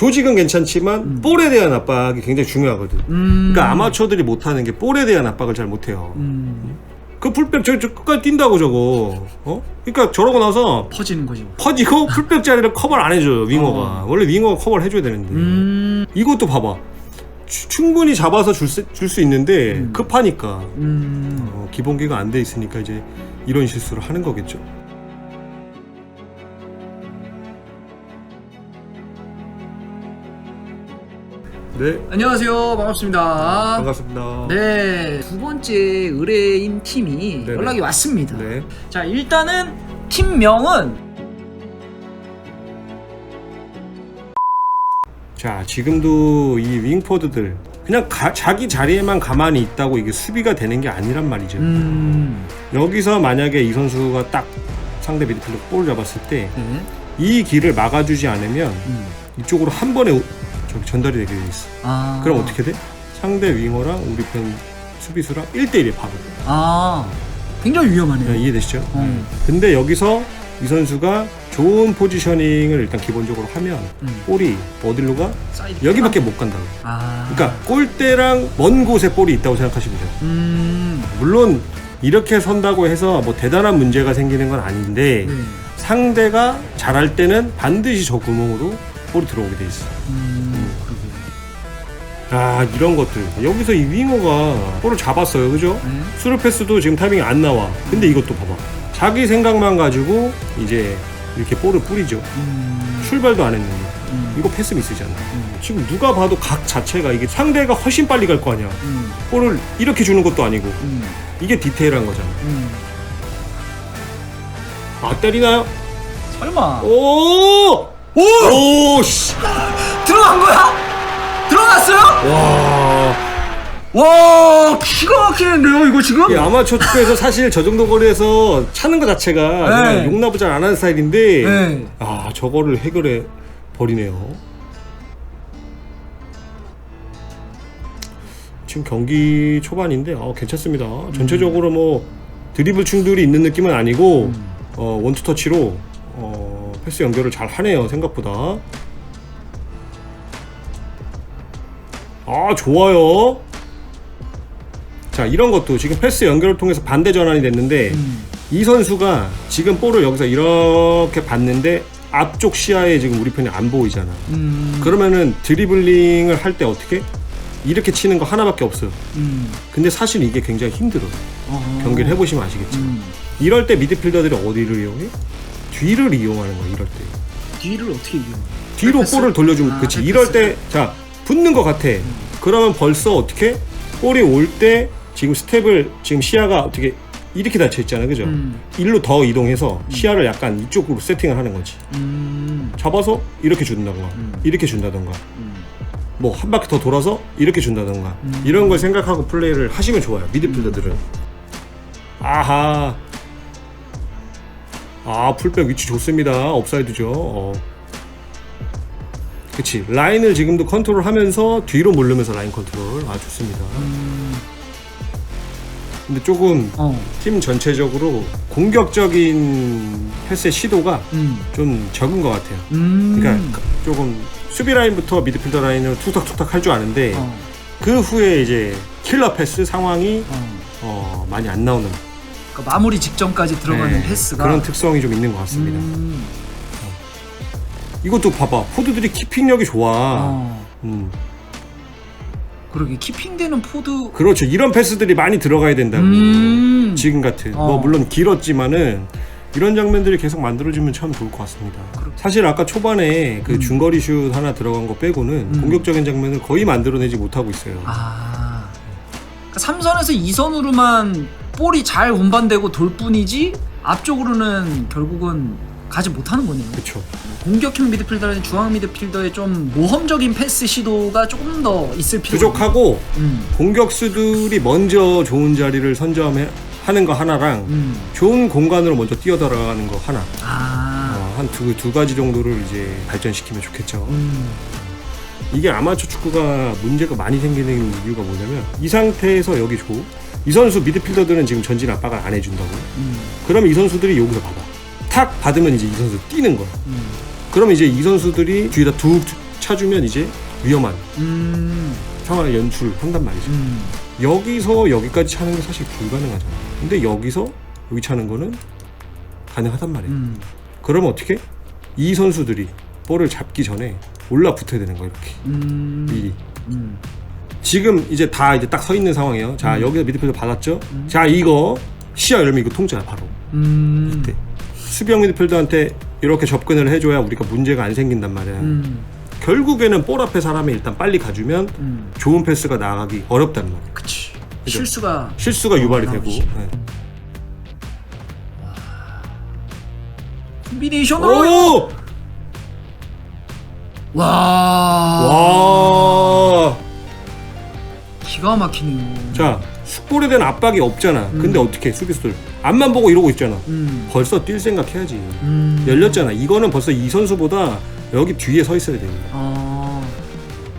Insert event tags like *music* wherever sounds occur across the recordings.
조직은 괜찮지만 볼에 대한 압박이 굉장히 중요하거든. 음. 그러니까 아마추어들이 못하는 게 볼에 대한 압박을 잘 못해요. 음. 그 풀백 저, 저 끝까지 뛴다고 저거. 어? 그러니까 저러고 나서 퍼지는 거지. 뭐. 퍼지고 *laughs* 풀백 자리를 커버를 안 해줘요 윙어가. 어. 원래 윙어가 커버를 해줘야 되는데. 음. 이것도 봐봐. 추- 충분히 잡아서 줄수줄수 있는데 음. 급하니까 음. 어, 기본기가 안 돼 있으니까 이제 이런 실수를 하는 거겠죠. 네, 안녕하세요. 반갑습니다. 반갑습니다. 네. 두 번째 의뢰인 팀이 네네. 연락이 왔습니다. 네. 자, 일단은 팀명은 자, 지금도 이 윙포드들 그냥 가- 자기 자리에만 가만히 있다고 이게 수비가 되는 게 아니란 말이죠. 음. 여기서 만약에 이 선수가 딱 상대 미드필더 볼을 잡았을 때 이 네. 길을 막아주지 않으면 음. 이쪽으로 한 번에 오- 저기 전달이 되게 돼 있어. 아. 그럼 어떻게 돼? 상대 윙어랑 우리 편 수비수랑 1대1에 바로. 아. 굉장히 위험하네요. 네, 이해되시죠? 음. 근데 여기서 이 선수가 좋은 포지셔닝을 일단 기본적으로 하면 음. 볼이 어디로 가? 사이드 여기밖에 못 간다고. 아. 그러니까 골대랑 먼 곳에 볼이 있다고 생각하시면 돼요. 음. 물론 이렇게 선다고 해서 뭐 대단한 문제가 생기는 건 아닌데 네. 상대가 잘할 때는 반드시 저 구멍으로 볼이 들어오게 돼 있어. 음. 아 이런 것들 여기서 이 윙어가 볼을 잡았어요, 그죠? 네. 스루 패스도 지금 타이밍이 안 나와. 근데 이것도 봐봐. 자기 생각만 가지고 이제 이렇게 볼을 뿌리죠. 음. 출발도 안 했는데 음. 이거 패스 미스잖아. 음. 지금 누가 봐도 각 자체가 이게 상대가 훨씬 빨리 갈 거 아니야. 음. 볼을 이렇게 주는 것도 아니고 음. 이게 디테일한 거잖아. 음. 아 때리나요? 설마 오! 오! 오! 씨! 들어간 거야? 들어갔어요? 와. 와 기가 막히는데요 이거 지금? 이 아마추어 축구에서 사실 저 정도 거리에서 차는 것 자체가 네. 용납을 잘 안 하는 스타일인데 네. 아 저거를 해결해 버리네요. 지금 경기 초반인데 어, 괜찮습니다. 전체적으로 뭐 드리블 충돌이 있는 느낌은 아니고 음. 어, 원투 터치로 어, 패스 연결을 잘 하네요 생각보다. 아 좋아요. 자 이런 것도 지금 패스 연결을 통해서 반대 전환이 됐는데 음. 이 선수가 지금 볼을 여기서 이렇게 봤는데 앞쪽 시야에 지금 우리 편이 안 보이잖아. 음. 그러면은 드리블링을 할 때 어떻게? 이렇게 치는 거 하나밖에 없어요. 음. 근데 사실 이게 굉장히 힘들어. 어. 경기를 해보시면 아시겠죠. 음. 이럴 때 미드필더들이 어디를 이용해? 뒤를 이용하는 거야. 이럴 때. 뒤를 어떻게 이겨? 뒤로 백패스? 볼을 돌려주면 아, 그치. 백패스. 이럴 때 자 붙는 것 같아. 그러면 벌써 어떻게 볼이 올 때 지금 스텝을 지금 시야가 어떻게 이렇게 닫혀 있잖아, 그죠? 음. 일로 더 이동해서 시야를 약간 이쪽으로 세팅을 하는 거지. 음. 잡아서 이렇게 준다던가, 음. 이렇게 준다던가, 음. 뭐 한 바퀴 더 돌아서 이렇게 준다던가 음. 이런 걸 생각하고 플레이를 하시면 좋아요. 미드필더들은. 아하. 아 풀백 위치 좋습니다. 업사이드죠. 어. 그치 라인을 지금도 컨트롤하면서 뒤로 몰르면서 라인 컨트롤 아 좋습니다. 음. 근데 조금 어. 팀 전체적으로 공격적인 패스의 시도가 음. 좀 적은 것 같아요. 음. 그러니까 조금 수비 라인부터 미드필더 라인을 툭탁툭탁 할 줄 아는데 어. 그 후에 이제 킬러 패스 상황이 어. 어, 많이 안 나오는 그러니까 마무리 직전까지 들어가는 네, 패스가 그런 특성이 좀 있는 것 같습니다. 음. 이것도 봐봐 포드들이 키핑력이 좋아. 어. 음, 그러게 키핑되는 포드. 그렇죠. 이런 패스들이 많이 들어가야 된다고. 음. 지금 같은 어. 뭐 물론 길었지만은 이런 장면들이 계속 만들어지면 참 좋을 것 같습니다. 그렇- 사실 아까 초반에 그 음. 중거리 슛 하나 들어간 거 빼고는 음. 공격적인 장면을 거의 만들어내지 못하고 있어요. 아. 그러니까 3선에서 2선으로만 볼이 잘 운반되고 돌 뿐이지 앞쪽으로는 결국은 가지 못하는 거네요. 그렇죠. 공격형 미드필더라는 중앙 미드필더의 좀 모험적인 패스 시도가 조금 더 있을 필요. 부족하고 음. 공격수들이 먼저 좋은 자리를 선점하는 거 하나랑 음. 좋은 공간으로 먼저 뛰어들어가는 거 하나 아. 어, 한두 두 가지 정도를 이제 발전시키면 좋겠죠. 음. 이게 아마추어 축구가 문제가 많이 생기는 이유가 뭐냐면 이 상태에서 여기 줘. 이 선수 미드필더들은 지금 전진 압박을 안 해준다고. 음. 그러면 이 선수들이 여기서 받아. 탁 받으면 이제 이 선수 뛰는 거야. 음. 그러면 이제 이 선수들이 뒤에다 툭 차주면 이제 위험한 음. 상황을 연출한단 말이죠. 음. 여기서 여기까지 차는 게 사실 불가능하잖아. 근데 여기서 여기 차는 거는 가능하단 말이야. 음. 그러면 어떻게? 이 선수들이 볼을 잡기 전에 올라 붙어야 되는 거야 이렇게 음. 미리. 음. 지금 이제 다 이제 딱 서 있는 상황이에요. 자 음. 여기서 미드필더 받았죠. 자 이거 시야 열면 이거 통짜야 바로. 음. 이때 수비형 미드필더한테 이렇게 접근을 해줘야 우리가 문제가 안 생긴단 말이야. 음. 결국에는 볼 앞에 사람이 일단 빨리 가주면 음. 좋은 패스가 나가기 어렵단 말이야. 그치. 그죠? 실수가 실수가 유발이 되고. 나오지. 네. 콤비네이션으로 오! 와. 와. 기가 막히네요. 자, 숙볼에 대한 압박이 없잖아. 음. 근데 어떻게 수비수들 앞만 보고 이러고 있잖아. 음. 벌써 뛸 생각 해야지. 음. 열렸잖아. 이거는 벌써 이 선수보다 여기 뒤에 서 있어야 돼. 어.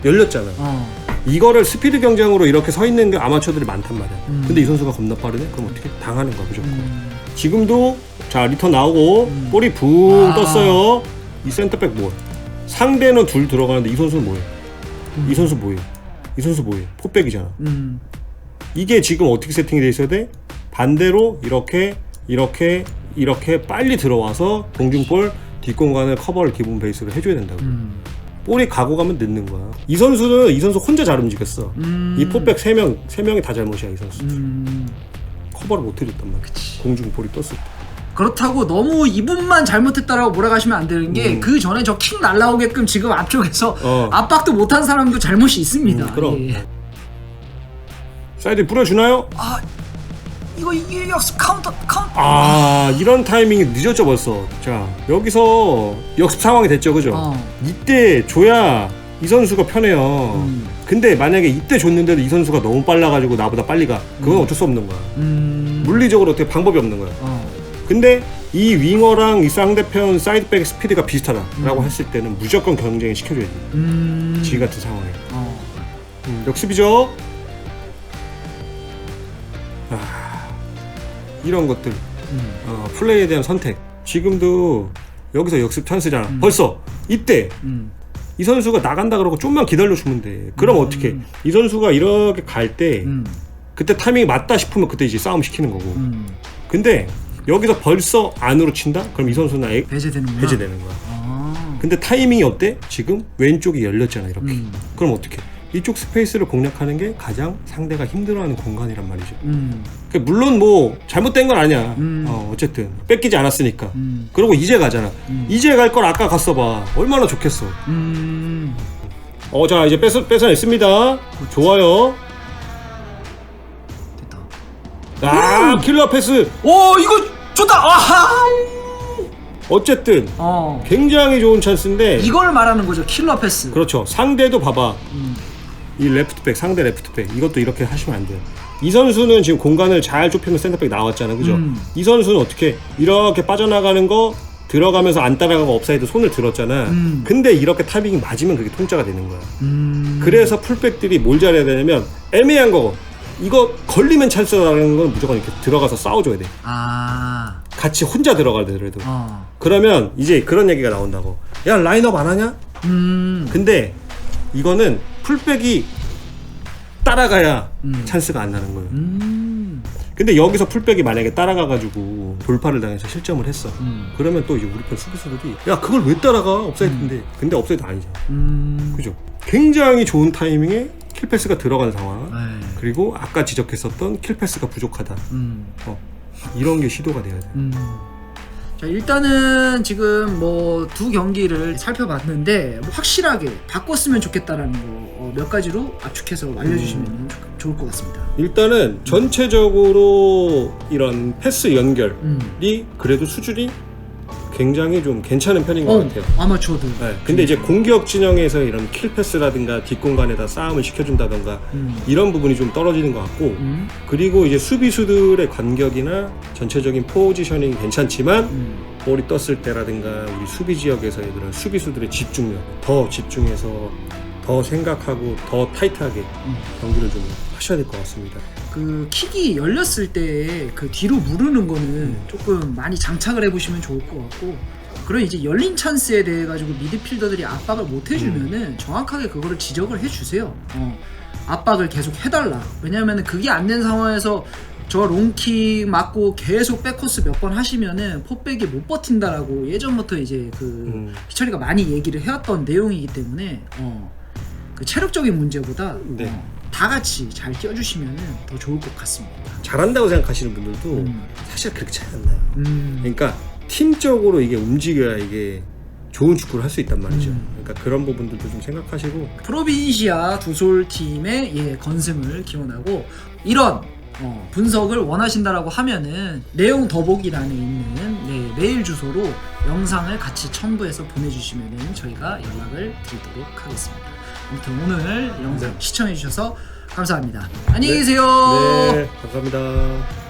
열렸잖아. 어. 이거를 스피드 경쟁으로 이렇게 서 있는 게 아마추어들이 많단 말이야. 음. 근데 이 선수가 겁나 빠르네. 그럼 어떻게 당하는 거야 무조건. 음. 지금도 자 리턴 나오고 음. 볼이 붕 아. 떴어요. 이 센터백 뭐? 상대는 둘 들어가는데 이 선수는 뭐해? 음. 이 선수 뭐해? 이 선수 뭐해? 포백이잖아. 음. 이게 지금 어떻게 세팅이 돼 있어야 돼? 반대로 이렇게 이렇게 이렇게 빨리 들어와서 공중볼 뒷공간을 커버를 기본 베이스로 해줘야 된다고. 음. 볼이 가고 가면 늦는 거야. 이 선수는 이 선수 혼자 잘 움직였어. 음. 이 포백 세 명, 세 명이 다 잘못이야 이 선수. 음. 커버를 못 해줬단 말이야. 그치. 공중볼이 떴을 때. 그렇다고 너무 이분만 잘못했다라고 몰아가시면 안 되는 게 음. 그 전에 저 킥 날라오게끔 지금 앞쪽에서 *laughs* 어. 압박도 못한 사람도 잘못이 있습니다. 음, 그럼. 예. 사이드 뿌려주나요? 아 이거 역습 카운터 카운터. 아 이런 타이밍이 늦었죠 벌써. 자 여기서 역습 상황이 됐죠, 그죠? 어. 이때 줘야 이 선수가 편해요. 음. 근데 만약에 이때 줬는데도 이 선수가 너무 빨라가지고 나보다 빨리 가. 그건 어쩔 수 없는 거야. 음. 물리적으로 어떻게 방법이 없는 거야. 어. 근데 이 윙어랑 이 상대편 사이드백 스피드가 비슷하다라고 음. 했을 때는 무조건 경쟁을 시켜줘야 돼. 음. 지금 같은 상황에. 어. 음, 역습이죠. 아, 이런 것들 음. 어, 플레이에 대한 선택. 지금도 여기서 역습 찬스잖아. 음. 벌써 이때 음. 이 선수가 나간다 그러고 좀만 기다려주면 돼. 그럼 음. 어떻게? 이 선수가 이렇게 갈 때 음. 그때 타이밍이 맞다 싶으면 그때 이제 싸움 시키는 거고. 음. 근데 여기서 벌써 안으로 친다? 그럼 이 선수는 아예 배제되는구나. 해제되는 거야. 아. 근데 타이밍이 어때? 지금 왼쪽이 열렸잖아 이렇게. 음. 그럼 어떻게? 이쪽 스페이스를 공략하는 게 가장 상대가 힘들어하는 공간이란 말이죠. 음. 그러니까 물론 뭐 잘못된 건 아니야. 음. 어, 어쨌든 뺏기지 않았으니까. 음. 그리고 이제 가잖아. 음. 이제 갈 걸 아까 갔어 봐. 얼마나 좋겠어. 음. 어, 자 이제 뺏어 뺏어냈습니다. 좋아요. 됐다. 아 킬러 패스. 오 이거 좋다. 아하. 어쨌든 어. 굉장히 좋은 찬스인데. 이걸 말하는 거죠. 킬러 패스. 그렇죠. 상대도 봐봐. 음. 이 레프트백 상대 레프트백 이것도 이렇게 하시면 안 돼요. 이 선수는 지금 공간을 잘 좁히면 센터백 나왔잖아, 그죠? 음. 이 선수는 어떻게 이렇게 빠져나가는 거 들어가면서 안 따라가고 업사이드 손을 들었잖아. 음. 근데 이렇게 타이밍이 맞으면 그게 통짜가 되는 거야. 음. 그래서 풀백들이 뭘 잘해야 되냐면 애매한 거 이거 걸리면 찬스라는 건 무조건 이렇게 들어가서 싸워줘야 돼. 아. 같이 혼자 들어가더라도. 어. 그러면 이제 그런 얘기가 나온다고. 야 라인업 안 하냐? 음. 근데 이거는 풀백이 따라가야 음. 찬스가 안 나는 거예요. 음. 근데 여기서 풀백이 만약에 따라가가지고 돌파를 당해서 실점을 했어. 음. 그러면 또 이제 우리 편 수비수들이 야 그걸 왜 따라가 업사이드인데 근데 업사이드 아니잖아. 음. 그죠? 굉장히 좋은 타이밍에 킬패스가 들어간 상황. 네. 그리고 아까 지적했었던 킬패스가 부족하다. 음. 어, 이런 게 시도가 돼야 돼. 음. 자 일단은 지금 뭐 두 경기를 살펴봤는데 뭐 확실하게 바꿨으면 좋겠다라는 거 몇 가지로 압축해서 알려주시면 음. 좋- 좋을 것 같습니다. 일단은 전체적으로 이런 패스 연결이 음. 그래도 수준이 굉장히 좀 괜찮은 편인 것 어, 같아요. 아마추어들. 네, 근데 이제 공격 진영에서 이런 킬 패스라든가 뒷공간에다 싸움을 시켜준다던가 음. 이런 부분이 좀 떨어지는 것 같고 음. 그리고 이제 수비수들의 간격이나 전체적인 포지셔닝 괜찮지만 음. 볼이 떴을 때라든가 우리 수비 지역에서의 그런 수비수들의 집중력 더 집중해서 더 생각하고 더 타이트하게 음. 경기를 좀 하셔야 될 것 같습니다. 그 킥이 열렸을 때 그 뒤로 무르는 거는 음. 조금 많이 장착을 해보시면 좋을 것 같고 그런 이제 열린 찬스에 대해 가지고 미드필더들이 압박을 못 해주면은 정확하게 그거를 지적을 해주세요. 어, 압박을 계속 해달라. 왜냐면은 그게 안 된 상황에서 저 롱킥 맞고 계속 백코스 몇 번 하시면은 포백이 못 버틴다라고 예전부터 이제 그 음. 희철이가 많이 얘기를 해왔던 내용이기 때문에 어, 그 체력적인 문제보다 네. 어, 다 같이 잘 뛰어주시면은 더 좋을 것 같습니다. 잘한다고 생각하시는 분들도 음. 사실 그렇게 차이 안 나요. 음. 그러니까 팀적으로 이게 움직여야 이게 좋은 축구를 할 수 있단 말이죠. 음. 그러니까 그런 부분들도 좀 생각하시고 프로빈시아 두솔 팀의 예, 건승을 기원하고 이런 어, 분석을 원하신다라고 하면은 내용 더보기란에 있는 네, 메일 주소로 영상을 같이 첨부해서 보내주시면은 저희가 연락을 드리도록 하겠습니다. 아무튼 오늘 영상 네. 시청해주셔서 감사합니다. 안녕히 네. 계세요. 네 감사합니다.